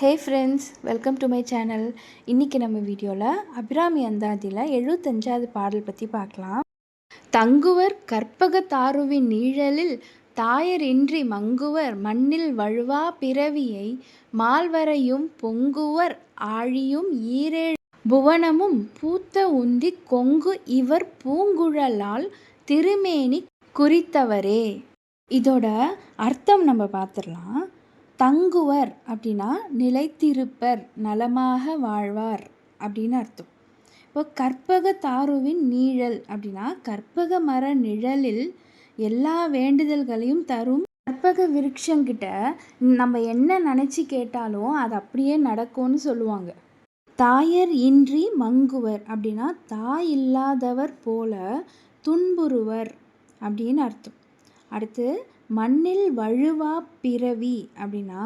Hey friends welcome to my channel இன்றைக்கி நம்ம வீடியோவில் அபிராமி அந்தாதியில் எழுபத்தஞ்சாவது பாடல் பற்றி பார்க்கலாம். தங்குவர் கற்பக தாருவின் நீழலில் தாயரின்றி மங்குவர் மண்ணில் வழுவா பிறவியை மால்வரையும் பொங்குவர் ஆழியும் ஈரேழு. புவனமும் பூத்த உந்தி கொங்கு இவர் பூங்குழலால் திருமேனி குறித்தவரே. இதோட அர்த்தம் நம்ம பார்த்துடலாம். தங்குவர் அப்படின்னா நிலைத்திருப்பர் நலமாக வாழ்வார் அப்படின்னு அர்த்தம். இப்போ கற்பக தாருவின் நீழல் அப்படின்னா கற்பக மர நிழலில் எல்லா வேண்டுதல்களையும் தரும் கற்பக விருட்சங்கிட்ட நம்ம என்ன நினச்சி கேட்டாலும் அது அப்படியே நடக்கும்னு சொல்லுவாங்க. தாயர் இன்றி மங்குவர் அப்படின்னா தாய் இல்லாதவர் போல துன்புறுவர் அப்படின்னு அர்த்தம். அடுத்து மண்ணில் வழுவா பிறவி அப்படின்னா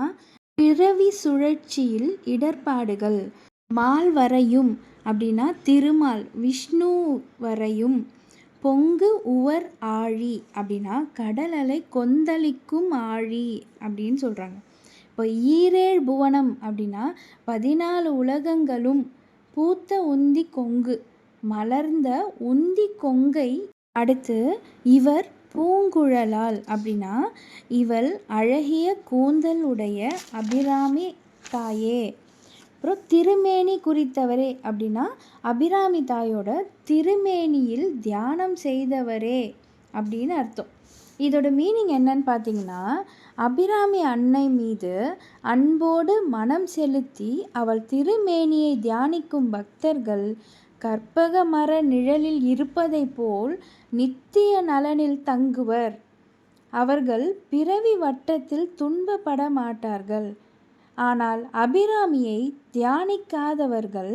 பிறவி சுழற்சியில் இடர்பாடுகள். மால் வரையும் அப்படின்னா திருமால் விஷ்ணு வரையும். பொங்கு உவர் ஆழி அப்படின்னா கடல் அலை கொந்தளிக்கும் ஆழி அப்படின்னு சொல்கிறாங்க இப்போ ஈரேழ் புவனம் அப்படின்னா பதினாலு உலகங்களும் பூத்த உந்தி கொங்கு மலர்ந்த உந்தி கொங்கை அடுத்து இவர் பூங்குழலால் அப்படின்னா இவள் அழகிய கூந்தல் உடைய அபிராமி தாயே. அப்புறம் திருமேனி குறித்தவரே அப்படின்னா அபிராமி தாயோட திருமேனியில் தியானம் செய்தவரே அப்படின்னு அர்த்தம். இதோட மீனிங் என்னன்னு பார்த்தீங்கன்னா அபிராமி அன்னை மீது அன்போடு மனம் செலுத்தி அவள் திருமேனியை தியானிக்கும் பக்தர்கள் கற்பக மர நிழலில் இருப்பதை போல் நித்திய நலனில் தங்குவர். அவர்கள் பிறவி வட்டத்தில் துன்பப்பட மாட்டார்கள். ஆனால் அபிராமியை தியானிக்காதவர்கள்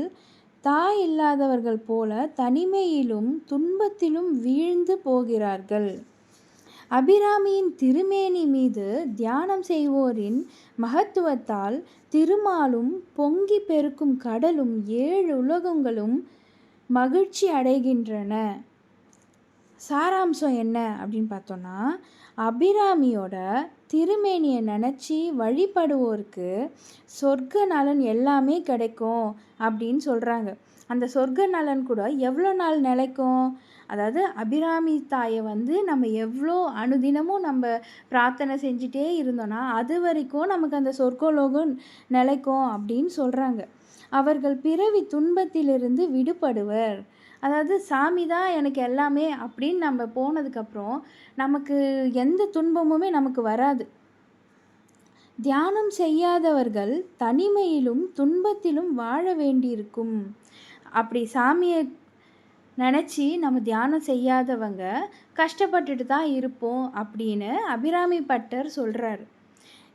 தாய் இல்லாதவர்கள் போல தனிமையிலும் துன்பத்திலும் வீழ்ந்து போகிறார்கள். அபிராமியின் திருமேனி மீது தியானம் செய்வோரின் மகத்துவத்தால் திருமாலும் பொங்கி பெருக்கும் கடலும் ஏழு உலகங்களும் மகிழ்ச்சி அடைகின்றன. சாராம்சம் என்ன? அப்படின்னு பார்த்தோன்னா அபிராமியோட திருமேனியை நினச்சி வழிபடுவோருக்கு சொர்க்க நலன் எல்லாமே கிடைக்கும் அப்படின்னு சொல்கிறாங்க அந்த சொர்க்க நலன் கூட எவ்வளோ நாள் நிலைக்கும்? அதாவது அபிராமி தாயை வந்து நம்ம எவ்வளோ அனுதினமும் நம்ம பிரார்த்தனை செஞ்சிட்டே இருந்தோன்னா அது வரைக்கும் நமக்கு அந்த சொர்க்கலோகம் நிலைக்கும் அப்படின்னு சொல்கிறாங்க அவர்கள் பிறவி துன்பத்திலிருந்து விடுபடுவர். அதாவது சாமி தான் எனக்கு எல்லாமே அப்படின்னு நம்ம போனதுக்கப்புறம் நமக்கு எந்த துன்பமுமே நமக்கு வராது. தியானம் செய்யாதவர்கள் தனிமையிலும் துன்பத்திலும் வாழ வேண்டியிருக்கும். அப்படி சாமியை நினச்சி நம்ம தியானம் செய்யாதவங்க கஷ்டப்பட்டுட்டு தான் இருப்போம் அப்படின்னு அபிராமி பட்டர் சொல்கிறார்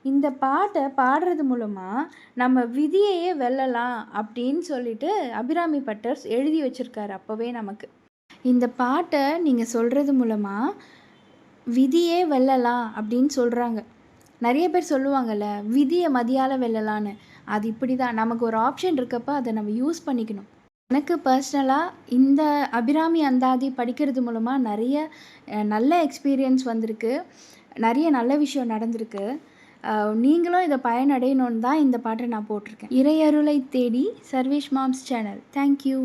இந்த பாட்டை பாடுறது மூலமாக நம்ம விதியையே வெல்லலாம் அப்படின்னு சொல்லிட்டு அபிராமி பட்டர் எழுதி வச்சுருக்காரு அப்போவே நமக்கு. இந்த பாட்டை நீங்கள் சொல்கிறது மூலமாக விதியே வெல்லலாம் அப்படின்னு சொல்கிறாங்க நிறைய பேர் சொல்லுவாங்கள்ல விதியை மதியால் வெல்லலான்னு அது இப்படி தான் நமக்கு ஒரு ஆப்ஷன் இருக்கப்போ அதை நம்ம யூஸ் பண்ணிக்கணும். எனக்கு பர்சனலாக இந்த அபிராமி அந்தாதி படிக்கிறது மூலமாக நிறைய நல்ல எக்ஸ்பீரியன்ஸ் வந்திருக்கு. நிறைய நல்ல விஷயம் நடந்திருக்கு. நீங்களும் இதை பயனடையணுன்னு தான் இந்த பாட்டை நான் போட்டிருக்கேன். இறையருளை தேடி சர்வேஷ் மாம்ஸ் சேனல் தேங்க்யூ